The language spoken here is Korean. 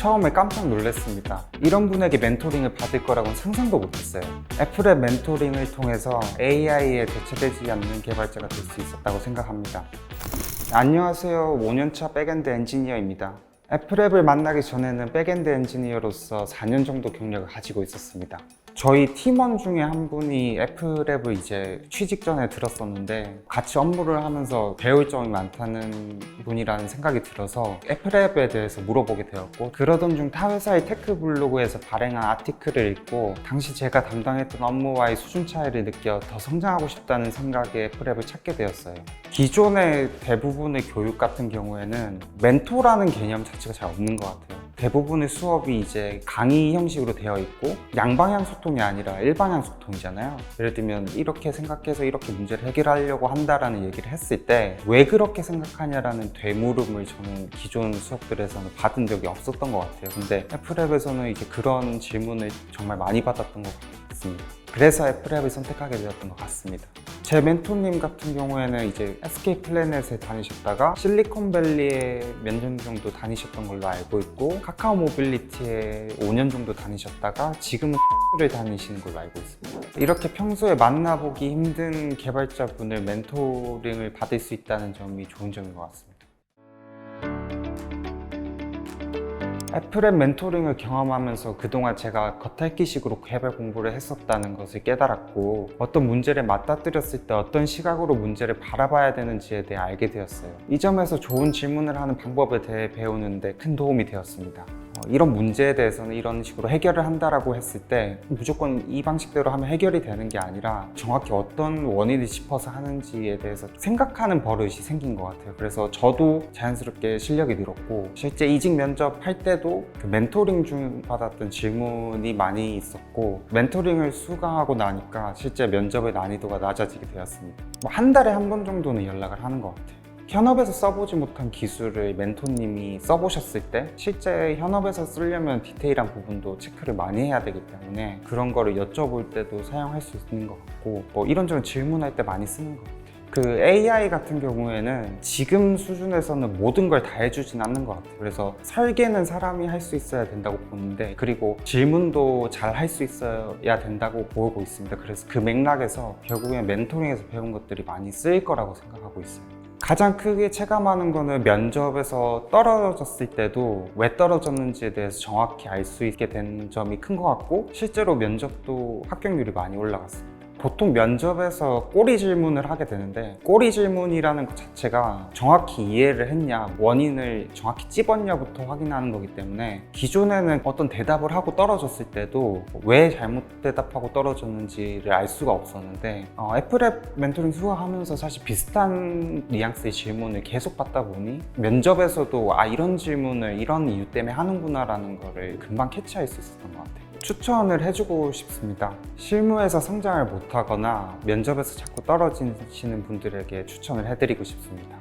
처음에 깜짝 놀랐습니다. 이런 분에게 멘토링을 받을 거라고는 상상도 못했어요. 애플의 멘토링을 통해서 AI에 대체되지 않는 개발자가 될 수 있었다고 생각합니다. 안녕하세요. 5년차 백엔드 엔지니어입니다. 애플 앱을 만나기 전에는 백엔드 엔지니어로서 4년 정도 경력을 가지고 있었습니다. 저희 팀원 중에 한 분이 애플앱을 이제 취직 전에 들었었는데 같이 업무를 하면서 배울 점이 많다는 분이라는 생각이 들어서 애플앱에 대해서 물어보게 되었고 그러던 중 타 회사의 테크 블로그에서 발행한 아티클을 읽고 당시 제가 담당했던 업무와의 수준 차이를 느껴 더 성장하고 싶다는 생각에 애플앱을 찾게 되었어요. 기존의 대부분의 교육 같은 경우에는 멘토라는 개념 자체가 잘 없는 것 같아요. 대부분의 수업이 이제 강의 형식으로 되어 있고 양방향 소통이 아니라 일방향 소통이잖아요. 예를 들면 이렇게 생각해서 이렇게 문제를 해결하려고 한다라는 얘기를 했을 때 왜 그렇게 생각하냐라는 되물음을 저는 기존 수업들에서는 받은 적이 없었던 것 같아요. 근데 애플앱에서는 이제 그런 질문을 정말 많이 받았던 것 같습니다. 그래서 애플앱을 선택하게 되었던 것 같습니다. 제 멘토님 같은 경우에는 이제 SK 플래넷에 다니셨다가 실리콘밸리에 몇 년 정도 다니셨던 걸로 알고 있고 카카오 모빌리티에 5년 정도 다니셨다가 지금은 를 다니시는 걸로 알고 있습니다. 이렇게 평소에 만나보기 힘든 개발자분을 멘토링을 받을 수 있다는 점이 좋은 점인 것 같습니다. 애플의 멘토링을 경험하면서 그동안 제가 겉핥기식으로 개발 공부를 했었다는 것을 깨달았고 어떤 문제를 맞닥뜨렸을 때 어떤 시각으로 문제를 바라봐야 되는지에 대해 알게 되었어요. 이 점에서 좋은 질문을 하는 방법에 대해 배우는데 큰 도움이 되었습니다. 어, 이런 문제에 대해서는 이런 식으로 해결을 한다라고 했을 때 무조건 이 방식대로 하면 해결이 되는 게 아니라 정확히 어떤 원인을 짚어서 하는지에 대해서 생각하는 버릇이 생긴 것 같아요. 그래서 저도 자연스럽게 실력이 늘었고 실제 이직 면접 할 때도 그 멘토링 중 받았던 질문이 많이 있었고 멘토링을 수강하고 나니까 실제 면접의 난이도가 낮아지게 되었습니다. 뭐 한 달에 한 번 정도는 연락을 하는 것 같아요. 현업에서 써보지 못한 기술을 멘토님이 써보셨을 때 실제 현업에서 쓰려면 디테일한 부분도 체크를 많이 해야 되기 때문에 그런 거를 여쭤볼 때도 사용할 수 있는 것 같고 뭐 이런저런 질문할 때 많이 쓰는 것 같아요. 그 AI 같은 경우에는 지금 수준에서는 모든 걸 다 해주진 않는 것 같아요. 그래서 설계는 사람이 할 수 있어야 된다고 보는데 그리고 질문도 잘 할 수 있어야 된다고 보고 있습니다. 그래서 그 맥락에서 결국엔 멘토링에서 배운 것들이 많이 쓰일 거라고 생각하고 있어요. 가장 크게 체감하는 거는 면접에서 떨어졌을 때도 왜 떨어졌는지에 대해서 정확히 알 수 있게 된 점이 큰 것 같고 실제로 면접도 합격률이 많이 올라갔습니다. 보통 면접에서 꼬리 질문을 하게 되는데 꼬리 질문이라는 것 자체가 정확히 이해를 했냐 원인을 정확히 찝었냐부터 확인하는 거기 때문에 기존에는 어떤 대답을 하고 떨어졌을 때도 왜 잘못 대답하고 떨어졌는지를 알 수가 없었는데 어, 애플앱 멘토링 수강하면서 사실 비슷한 뉘앙스의 질문을 계속 받다 보니 면접에서도 아 이런 질문을 이런 이유 때문에 하는구나라는 거를 금방 캐치할 수 있었던 것 같아요. 추천을 해주고 싶습니다. 실무에서 성장을 못하거나 면접에서 자꾸 떨어지시는 분들에게 추천을 해드리고 싶습니다.